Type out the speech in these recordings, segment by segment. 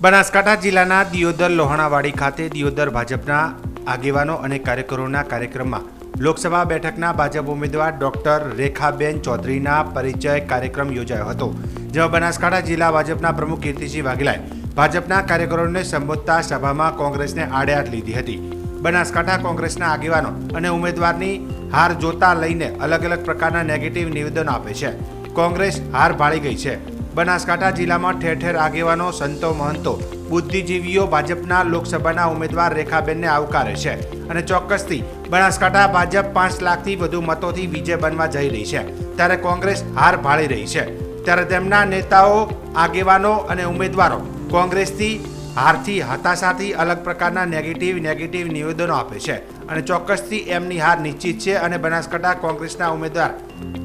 બનાસકાંઠા જિલ્લાના દિયોદર લોહાણાવાડી ખાતે દિયોદર ભાજપના આગેવાનો અને કાર્યકરોના કાર્યક્રમમાં લોકસભા બેઠકના ભાજપ ઉમેદવાર ડોક્ટર રેખાબેન ચૌધરીના પરિચય કાર્યક્રમ યોજાયો હતો, જેમાં બનાસકાંઠા જિલ્લા ભાજપના પ્રમુખ કીર્તિસિંહ વાઘેલાએ ભાજપના કાર્યકરોને સંબોધતા સભામાં કોંગ્રેસને આડેહાથ લીધી હતી. બનાસકાંઠા કોંગ્રેસના આગેવાનો અને ઉમેદવારની હાર જોતા લઈને અલગ અલગ પ્રકારના નેગેટિવ નિવેદનો આપે છે. કોંગ્રેસ હાર ભાળી ગઈ છે. બનાસકાંઠા જિલ્લામાં ઠેર ઠેર આગેવાનો, સંતો, મહંતો, બુદ્ધિજીવીઓ ભાજપના લોકસભાના ઉમેદવાર રેખાબેનને આવકારે છે અને ચોક્કસથી બનાસકાંઠા ભાજપ પાંચ લાખથી વધુ મતોથી વિજય બનવા જઈ રહી છે. ત્યારે કોંગ્રેસ હાર ભાળી રહી છે. ત્યારે તેમના નેતાઓ, આગેવાનો અને ઉમેદવારો કોંગ્રેસથી હારથી હતાશાથી અલગ પ્રકારના નેગેટિવ નેગેટિવ નિવેદનો આપે છે અને ચોક્કસથી એમની હાર નિશ્ચિત છે અને બનાસકાંઠા કોંગ્રેસના ઉમેદવાર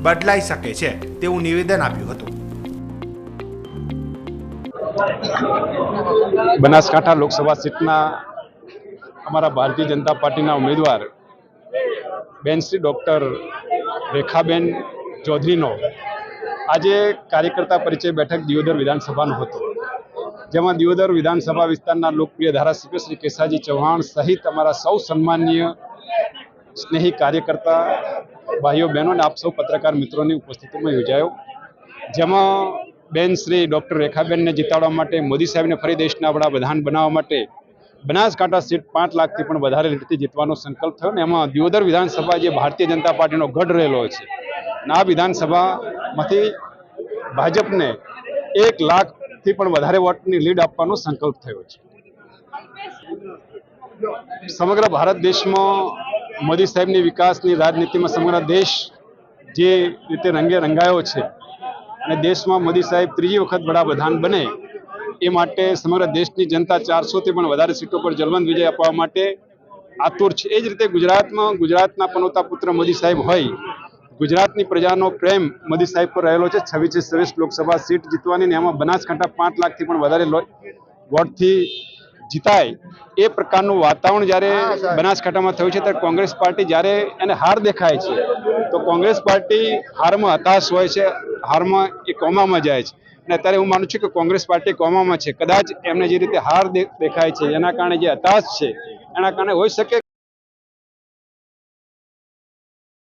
બદલાઈ શકે છે તેવું નિવેદન આપ્યું હતું. બનાસકાંઠા લોકસભા સીટના અમારા ભારતીય જનતા પાર્ટીના ઉમેદવાર બેન શ્રી ડૉક્ટર રેખાબેન ચૌધરીનો આજે કાર્યકર્તા પરિચય બેઠક દિયોદર વિધાનસભાનો હતો. જેમાં દિયોદર વિધાનસભા વિસ્તારના લોકપ્રિય ધારાસભ્ય શ્રી કેસાજી ચૌહાણ સહિત અમારા સૌ સન્માનીય સ્નેહી કાર્યકર્તા, ભાઈઓ બહેનો અને આપ સૌ પત્રકાર મિત્રોની ઉપસ્થિતિમાં યોજાયો. જેમાં બેન શ્રી ડૉક્ટર રેખાબેનને જીતાડવા માટે, મોદી સાહેબને ફરી દેશના વડાપ્રધાન બનાવવા માટે બનાસકાંઠા સીટ પાંચ લાખથી પણ વધારે રીતે જીતવાનો સંકલ્પ થયો ને, એમાં દિયોદર વિધાનસભા જે ભારતીય જનતા પાર્ટીનો ગઢ રહેલો છે અને આ વિધાનસભામાંથી ભાજપને એક લાખથી પણ વધારે વોટની લીડ આપવાનો સંકલ્પ થયો છે. સમગ્ર ભારત દેશમાં મોદી સાહેબની વિકાસની રાજનીતિમાં સમગ્ર દેશ જે રીતે રંગે રંગાયો છે અને દેશમાં મોદી સાહેબ ત્રીજી વખત વડાપ્રધાન બને એ માટે સમગ્ર દેશની જનતા ચારસોથી પણ વધારે સીટો પર જલવંત વિજય અપાવવા માટે આતુર છે. એ જ રીતે ગુજરાતમાં, ગુજરાતના પનોતા પુત્ર મોદી સાહેબ હોય, ગુજરાતની પ્રજાનો પ્રેમ મોદી સાહેબ પર રહેલો છે. છવ્વીસ છવ્વીસ લોકસભા સીટ જીતવાની ને એમાં બનાસકાંઠા પાંચ લાખથી પણ વધારે વોટથી જીતાય એ પ્રકારનું વાતાવરણ જ્યારે બનાસકાંઠામાં થયું છે ત્યારે કોંગ્રેસ પાર્ટી જ્યારે એને હાર દેખાય છે તો કોંગ્રેસ પાર્ટી હારમાં હતાશ હોય છે હારમાં એ કોમામાં જાય છે. અને અત્યારે હું માનું છું કે કોંગ્રેસ પાર્ટી કોમામાં છે. કદાચ એમને જે રીતે હાર દેખાય છે એના કારણે જે હતાશ છે એના કારણે હોઈ શકે